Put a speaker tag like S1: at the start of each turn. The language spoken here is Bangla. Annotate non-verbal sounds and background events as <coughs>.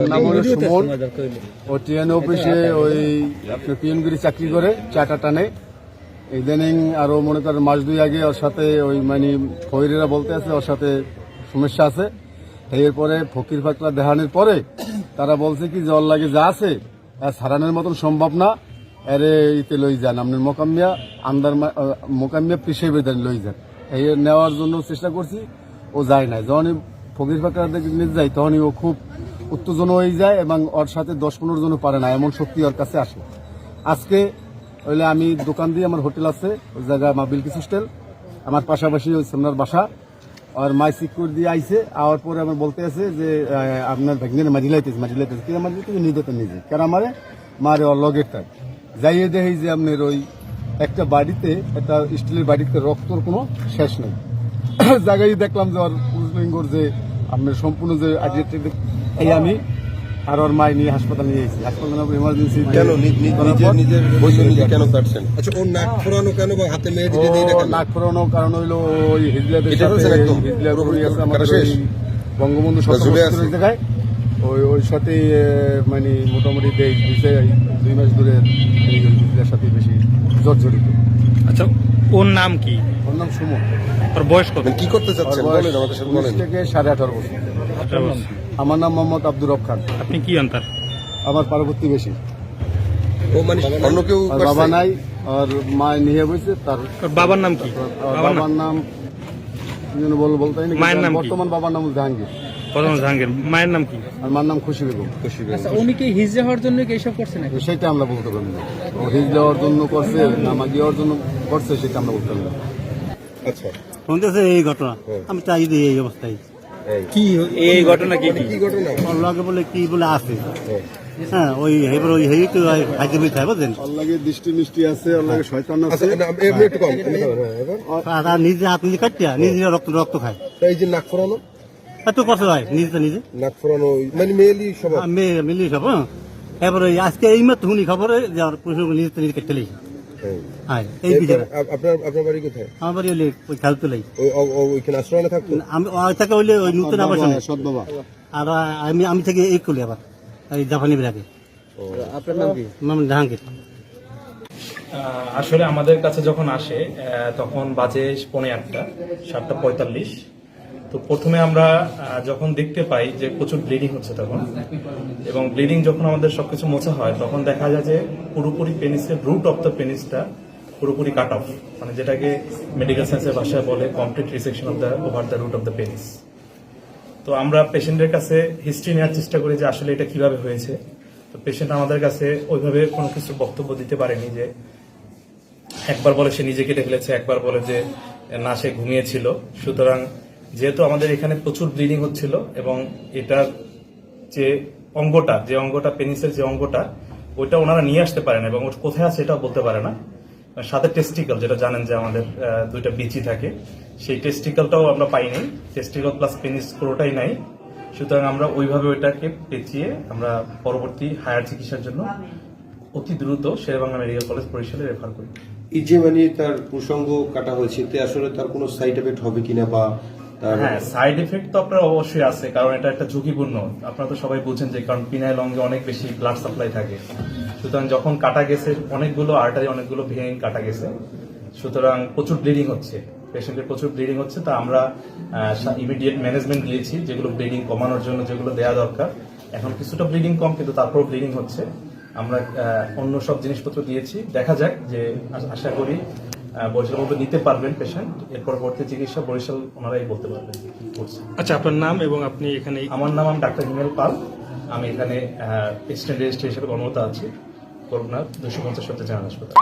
S1: ও অফিসে ওই চাকরি করে, চাটা টানে। ইদানিং আরও মনে করেন মাস দুই আগে ওর সাথে ওই মানে ফৈরেরা বলতে আছে, ওর সাথে সমস্যা আছে। এরপরে ফকির ফাকরা দেহানির পরে তারা বলছে কি জল লাগে যা আছে আর সারানোর মতন সম্ভব না। এরে ইতে লই যান আপনার মোকাম্মিয়া আন্দার মোকাম্মিয়া পিসে বেদান লই যান। এই নেওয়ার জন্য চেষ্টা করছি, ও যায় না যখনই ফকির ফাকরা নিয়ে যায়, তখনই ও খুব উত্তেজন হয়ে যায় এবং ওর সাথে দশ পনেরো জনও পারে না, এমন শক্তি ওর কাছে আসে। আজকে হইলে আমি দোকান দিয়ে আমার হোটেল আছে, ওই জায়গায় মা বিলকিস হোস্টেল, আমার পাশাপাশি ওই সামনার বাসা। আর মাই সিকিউর দিয়ে আইসে আওয়ার পরে আমার বলতে আছে যে আপনার ভ্যাগনের মারি লাইতেছে মারি লাইতেছে। কি আমার দিতে নিজে নিজে। কেন আমারে মারে ওর লগের তাই। যাইয়ে দেখি যে আপনার ওই একটা বাড়িতে, একটা স্টিলের বাড়িতে রক্তর কোনো শেষ নেই। <coughs> জায়গায় দেখলাম যে ওর পুরুষলিঙ্গর যে আপনার সম্পূর্ণ যে আইডেন্টি এই আমি আর ওর মাই নিয়ে হাসপাতাল নিয়ে এসেছি হাসপাতালে এমার্জেন্সি
S2: কেন? নি- নি- নিজের নিজের নিজে কেন কাটছেন? আচ্ছা ওর নাক ফোরানো কেন বা হাতে মেহেদি দিয়ে দিয়ে কেন?
S1: নাক ফোরানো কারণ হইল ওই হিজলাদের সাথে
S2: হয়েছে পুরোপুরি
S1: আছে আমাদের
S2: কাটা শেষ?
S1: ওই বঙ্গবন্ধু জায়গায়। ওই ওই সাথে মানে মোটামুটি দুই দুই মাস ধরে হিজলার সাথে বেশি জর্জরিত।
S3: আচ্ছা ওর নাম কি?
S1: ওর নাম সুমন।
S3: ওর বয়স কত?
S2: মানে কি করতে
S1: ওর
S2: চাচ্ছেন বলেন আমাদের সাথে
S1: উনিশ
S2: বলেন
S1: থেকে সাড়ে আঠারো বছর। আমার নাম মোহাম্মদ আব্দুর রব খান।
S3: আপনি কি অন্তার?
S1: আমার পার্বতী বেশি।
S2: ও মানে অন্য কেউ
S1: আর বাবা নাই আর মা নিয়ে বসে তার
S3: ওর বাবার নাম কি?
S1: আর
S3: বাবার নাম
S1: বাবার নাম? কি যেন বল বলতে হয় না,
S3: মায়ের নাম কি?
S1: বর্তমান বাবার নাম জাহাঙ্গীর।
S3: জাহাঙ্গীর। মায়ের নাম কি?
S1: আর মার নাম খুশি বেগম।
S2: খুশি বেশ।
S4: আচ্ছা উনি কি হিজড়া হওয়ার জন্য কি এইসব করছে নাকি?
S1: সেটা আমরা বলতে পারব না। ও হিজ দেওয়ার জন্য করছে না মাগি দেওয়ার জন্য করছে সেটা আমরা বলতে পারব না।
S2: আচ্ছা।
S5: শুনতেছে এই ঘটনা। আমি চাই দিই এই অবস্থায়
S3: কি এই ঘটনা কি? কি
S2: কি ঘটনা?
S5: লগে বলে কি বলে আছে?
S2: হ্যাঁ।
S5: ওই এবার ওই হেই তো খাইতে বই খাই বুঝলেন?
S1: ওর দৃষ্টি মিষ্টি আছে ওর লাগে শয়তান
S2: আচ্ছা
S1: আছে
S2: এমনি একটু কম এমনি কম, হ্যাঁ,
S5: আর নিজে হাত নিজে কাটিয়া নিজে রক্ত রক্ত খায়।
S2: এই যে নাক ফোরানো
S5: এত কষ্ট হয় নিজে নিজে।
S2: নাক ফোরানো মানে সব
S5: সব হ্যাঁ এবার আজকে এই মাত্র শুনি খবরে যে নিজে নিজে কেটে লেগেছে। হ্যাঁ। এই বিচারে।
S2: আপনার আপনার বাড়ি কোথায়?
S5: আমার বাড়ি হলে ওই
S2: ওই ও- ও- ওইখানে আশ্রয় থাকতো?
S5: আমি ওই হইলে ওই নতুন
S1: সৎ বাবা
S5: আর আমি আমি থেকে এই করলি আবার এই জাপানি বিরাগে
S1: আপনার নাম কি?
S5: নাম জাহাঙ্গীর।
S6: আসলে আমাদের কাছে যখন আসে তখন বাজে পৌনে আটটা সাতটা পঁয়তাল্লিশ। তো প্রথমে আমরা যখন দেখতে পাই যে প্রচুর ব্লিডিং হচ্ছে তখন, এবং ব্লিডিং যখন আমাদের সবকিছু মোছা হয়, তখন দেখা যায় যে পুরোপুরি পেনিসের রুট অফ দ্য পেনিসটা পুরোপুরি কাট অফ মানে যেটাকে মেডিকেল সায়েন্সের ভাষায় বলে complete resection of the over the root of the penis তো আমরা পেশেন্টের কাছে হিস্ট্রি নেওয়ার চেষ্টা করি যে আসলে এটা কীভাবে হয়েছে। তো পেশেন্ট আমাদের কাছে ওইভাবে কোনো কিছু বক্তব্য দিতে পারেনি যে একবার বলে সে নিজে কেটে ফেলেছে একবার বলে যে না, সে ঘুমিয়েছিল। সুতরাং যেহেতু আমাদের এখানে প্রচুর ব্লিডিং হচ্ছিল এবং এটার যে অঙ্গটা যে অঙ্গটা পেনিসের যে অঙ্গটা, ওইটা ওনারা নিয়ে আসতে পারে না এবং ওটা কোথায় আছে এটাও বলতে পারে না। সাথে টেস্টিক্যাল যেটা জানেন যে আমাদের দুইটা বিচি থাকে, সেই টেস্টিক্যালটাও আমরা পাইনি টেস্টিক্যাল প্লাস পেনিস পুরোটাই নাই। সুতরাং আমরা ওইভাবে ওইটাকে পেঁচিয়ে আমরা পরবর্তী হায়ার চিকিৎসার জন্য অতি দ্রুত শেরেবাংলা মেডিকেল কলেজ বরিশালে রেফার করি।
S7: এই যে মানে তার প্রসঙ্গ কাটা হয়েছে এতে আসলে তার কোনো সাইড এফেক্ট হবে কিনা বা
S6: হ্যাঁ সাইড এফেক্ট তো আপনার অবশ্যই আছে, কারণ এটা একটা ঝুঁকিপূর্ণ। আপনারা তো সবাই বুঝেন যে কারণ পিনাইল অঙ্গে অনেক বেশি ব্লাড সাপ্লাই থাকে। সুতরাং যখন কাটা গেছে, অনেকগুলো আর্টারি অনেকগুলো ভেইন কাটা গেছে, সুতরাং প্রচুর ব্লিডিং হচ্ছে। পেশেন্টের প্রচুর ব্লিডিং হচ্ছে, তা আমরা ইমিডিয়েট ম্যানেজমেন্ট দিয়েছি যেগুলো ব্লিডিং কমানোর জন্য যেগুলো দেওয়া দরকার। এখন কিছুটা ব্লিডিং কম, কিন্তু তারপর ব্লিডিং হচ্ছে। আমরা অন্য সব জিনিসপত্র দিয়েছি। দেখা যাক যে আশা করি বরিশালের মধ্যে নিতে পারবেন পেশেন্ট। এর পরবর্তী চিকিৎসা বরিশাল ওনারাই বলতে পারবেন
S3: আচ্ছা আপনার নাম এবং আপনি এখানে
S6: আমার নাম আমি ডাক্তার হিমেল পাল। আমি এখানে এক্সটেন্ড রেজিস্ট্রি হিসেবে কর্মরত আছি। করুণা দুশো পঞ্চাশ সপ্তাহ জেনারেল হাসপাতাল।